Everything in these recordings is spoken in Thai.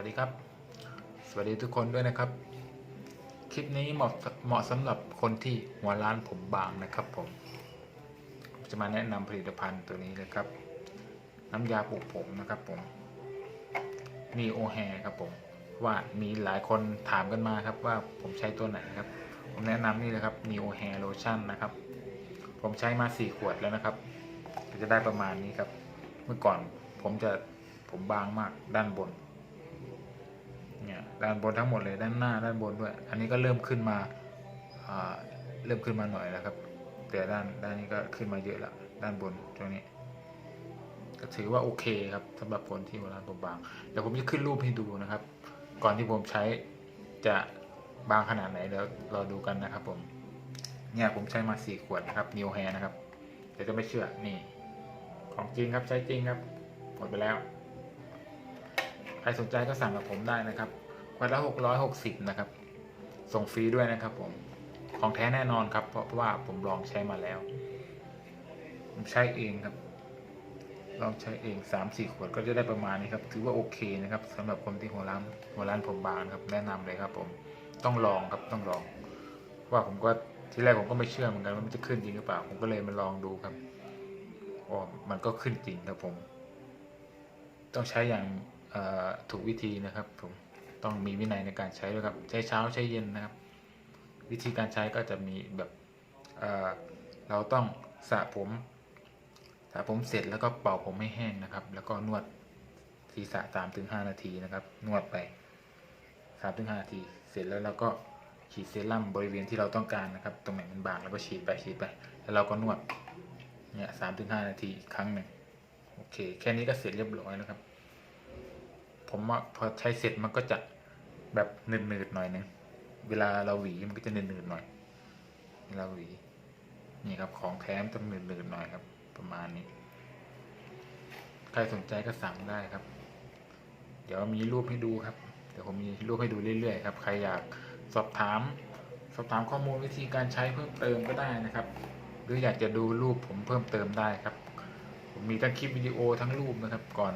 วัสดีครับ สวัสดีทุกคนด้วยนะครับ คลิปนี้เหมาะเหมาะสำหรับคนที่หัวร้านผมบางนะครับผมจะมาแนะนำผลิตภัณฑ์ตัวนี้เลยครับ น้ำยาปลูกผมนะครับผมนีโอแฮครับผม ว่ามีหลายคนถามกันมาครับว่าผมใช้ตัวไหนครับ ผมแนะนำนี่เลยครับ Neo Hair Lotion นะครับ ผมใช้มาสี่ขวดแล้วนะครับ จะได้ประมาณนี้ครับ เมื่อก่อนผมจะผมบางมากด้านบน เนี่ยด้านบนทั้งหมดเลยด้านหน้าด้านบนด้วย อันนี้ก็เริ่มขึ้นมาเริ่มขึ้นมาหน่อยแล้วครับ แต่ด้านด้านนี้ก็ขึ้นมาเยอะแล้วด้านบนตรงนี้ ก็ถือว่าโอเคครับสำหรับคนที่หัวร้านผมบางเดี๋ยวผมจะขึ้นรูปให้ดูนะครับ ก่อนที่ผมใช้จะบางขนาดไหนเดี๋ยวรอดูกันนะครับ ผม เนี่ยผมใช้มาสี่ขวดนะครับนิวแฮนะครับเดี๋ยวจะไม่เชื่อนี่ ของจริงครับใช้จริงครับหมดไปแล้ว ใครสนใจก็สั่งกับผมได้นะครับวันละหกร้อยหกสิบนะครับ ส่งฟรีด้วยนะครับผม ของแท้แน่นอนครับ เพราะว่าผมลองใช้มาแล้ว ผมใช้เองครับ ลองใช้เองสามสี่ขวดก็จะได้ประมาณนี้ครับ ถือว่าโอเคนะครับสำหรับคนที่หัวร้านหัวร้านผมบางนะครับ แนะนำเลยครับ ผม ต้องลองครับ ต้องลอง ว่าผมก็ที่แรกผมก็ไม่เชื่อเหมือนกันว่ามันจะขึ้นจริงหรือเปล่า ผมก็เลยมาลองดูครับอ๋อมันก็ขึ้นจริงครับผม ต้องใช้อย่าง ถูกวิธีนะครับผมต้องมีวินัยในการใช้ด้วยครับใช้เช้าใช้เย็นนะครับ วิธีการใช้ก็จะมีแบบเเราต้องสระผมสระผมเสร็จแล้วก็เป่าผมให้แห้งนะครับ แล้วก็นวดศีรษะสามถึงห้านาทีนะครับ นวดไปสามถึงห้านาที เสร็จแล้วเราก็ฉีดเซรั่มบริเวณที่เราต้องการนะครับ ตรงไหนมันบางแล้วก็ฉีดไปฉีดไป แล้วเราก็นวดเนี่ยสามถึงห้านาทีอีกครั้งหนึ่งโอเค แค่นี้ก็เสร็จเรียบร้อยแล้วครับ ผมว่าพอใช้เสร็จมันก็จะแบบหนืดๆหน่อยนึงเวลาเราหวีมันก็จะหนืดๆหน่อยเวลาหวีนี่ครับของแท้มต้องหนืดๆหน่อยครับ ประมาณนี้ ใครสนใจก็สั่งได้ครับ เดี๋ยวมีรูปให้ดูครับเดี๋ยวผมมีรูปให้ดูเรื่อยๆครับใครอยากสอบถาม สอบถามข้อมูลวิธีการใช้เพิ่มเติมก็ได้นะครับ หรืออยากจะดูรูปผมเพิ่มเติมได้ครับ ผมมีทั้งคลิปวิดีโอทั้งรูปนะครับ ก่อน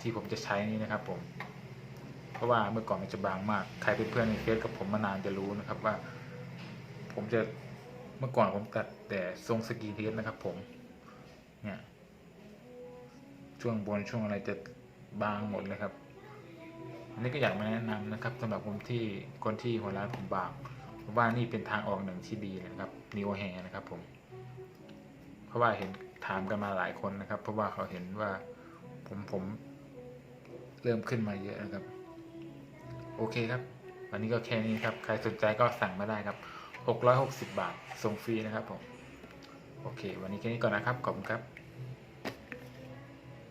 ที่ผมจะใช้นี้นะครับผม เพราะว่าเมื่อก่อนมันจะบางมาก ใครเป็นเพื่อนในเฟซกับผมมานานจะรู้นะครับว่า ผมจะเมื่อก่อนผมตัดแต่ทรงสกีเทสนะครับ ผม เนี่ยช่วงบนช่วงอะไรจะบางหมดเลยครับ อันนี้ก็อยากมาแนะนำนะครับสำหรับคนที่คนที่หัวร้านผมบางว่านี่เป็นทางออกหนึ่งที่ดีเลยนะครับนิวแฮนะครับ ผม เพราะว่าเห็นถามกันมาหลายคนนะครับ เพราะว่าเขาเห็นว่าผมผม เริ่มขึ้นมาเยอะนะครับ โอเคครับ วันนี้ก็แค่นี้ครับ ใครสนใจก็สั่งมาได้ครับ 660 บาทส่งฟรีนะครับผม โอเค วันนี้แค่นี้ก่อนนะครับ ขอบคุณครับ